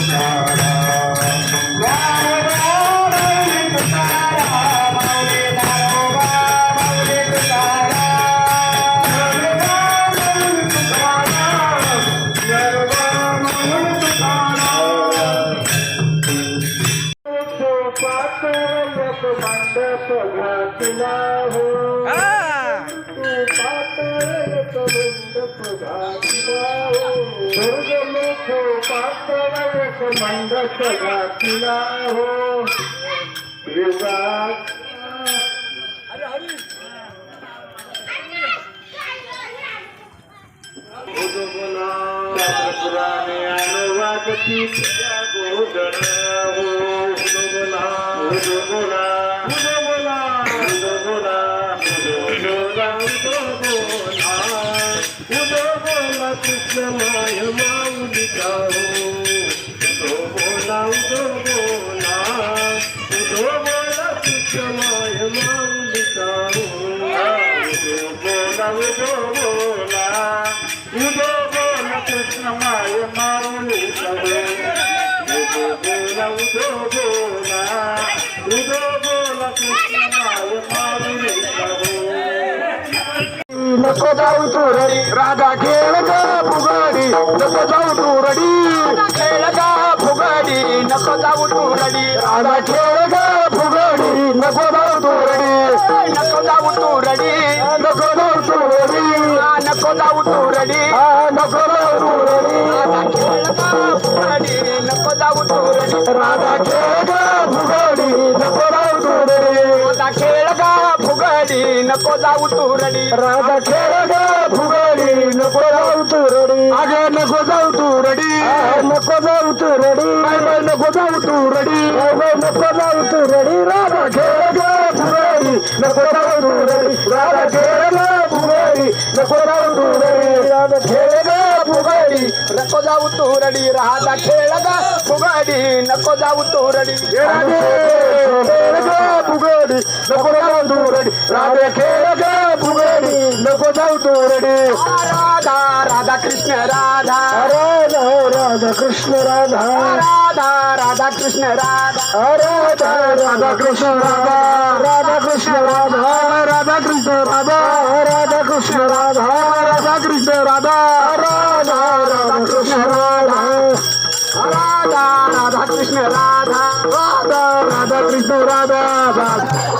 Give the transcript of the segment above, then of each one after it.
Amen. दुर्गमुख पातळक मंडप घातला हो युगात पुराणे अनुवाद तिच्या गोधन हो उदोबला उदोबला उदोबला उदोबला उदोबला उदोबला उदोबला कृष्ण माय माऊलिका go. नको जाऊ तू रडी. राधा खेळ ग फुगडी. नको जाऊ तू रडी. खेळ ग फुगडी. नको जाऊ तू रडी. राधा खेळ ग फुगडी. नको जाऊ तू रडी. नको जाऊ तू रडी. नको जाऊ तू रडी. नको जाऊ तू रडी. नको जाऊ तू रडी. राधा खेळ ग फुगडी. नको जाऊ तू रडी. राधा खेळ ग फुगडी. फुगडी नको जाऊ तू रडी. राधा खेळ ग फुगडी नको जाऊ तू रडी. अगे नको जाऊ तू रडी. नको जाऊ तू रडी. नको जाऊ तू रडी. नको जाऊ तू रडी. राधा खेळ ग फुगडी नको जाऊ तू रडी. राधा खेळ फुगडी नको जाऊ तू रडी खेळ गा फुगडी नको जाऊ तू रडी खेळ ग फुगडी नको जाऊ तू रडी खेळ ग फुगडी नको जाऊ तू रडी राधा खेळ ग फुगडी नको जाऊ तू रडी राधा राधा कृष्ण राधा राधा राधा कृष्ण राधा राधा राधा कृष्ण राधा राधा राधा कृष्ण राधा राधा कृष्ण राधा राधा कृष्ण राधा राधा कृष्ण राधा राधा कृष्ण राधा राधा राधा कृष्ण राधा राधा राधा कृष्ण राधा राधा राधा कृष्ण राधा राधा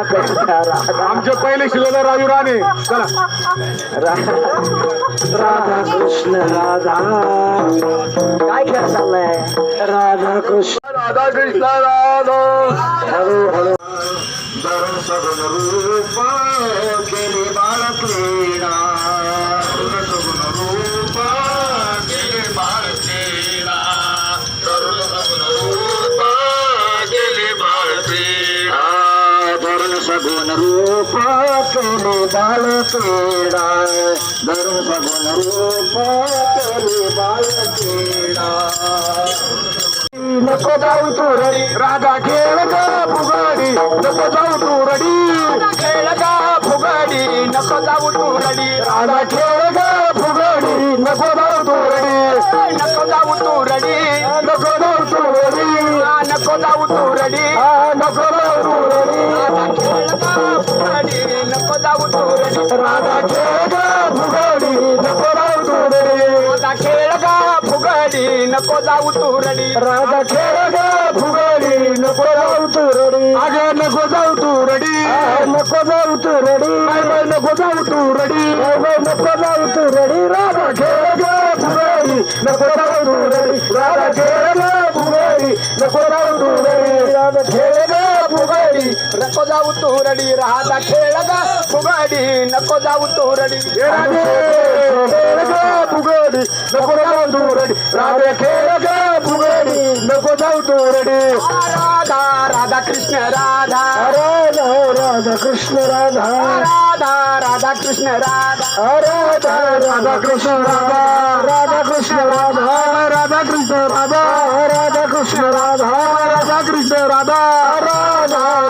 आमचे पहिले शिवला राजू राणे. चला. राधा कृष्ण राधा. काय खेळ चाललाय? राधा कृष्ण राधा. कृष्ण राधा हळू हळू केली बाल क्रीडा धरू सगुण रूप केली बाल क्रीडा नको जाऊ तू रडी. राधा खेळ गा फुगडी. नको जाऊ तू रडी. खेळ गा फुगडी. नको जाऊ तू रडी. राधा खेळ गा नको जाऊ तू रडी राधा खेळ गा फुगडी नको जाऊ तू रडी राधा खेळ गा फुगडी नको जाऊ तू रडी अगं नको जाऊ तू रडी नको जाऊ तू रडी नको जाऊ तू रडी नको जाऊ तू रडी राधा खेळ गा फुगडी नको जाऊ तू रडी राधा खेळ गा फुगडी नको जाऊ तू रडी राधा खेळ फुगडी नको जाऊ तू रडी राधा खेळ गा. फुगडी नको जाऊ तू रडी खेळ गा फुगडी. नको जाऊ तू रडी राधा खेळ गा फुगडी. नको जाऊ तू रडी राधा राधा कृष्ण राधा. राधा राधा कृष्ण राधा. राधा राधा कृष्ण राधा. राधा राधा कृष्ण राधा. राधा कृष्ण राधा. राधा कृष्ण राधा. राधा कृष्ण राधा. राधा कृष्ण राधा. राधा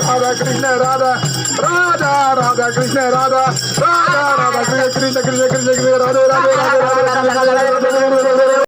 రాధా కృష్ణ రాధా రాధా రాధా కృష్ణ రాధా రాధా రాధా కృష్ణ కృష్ణ కృష్ణ కృష్ణ రాధే రాధే రాధే రాధే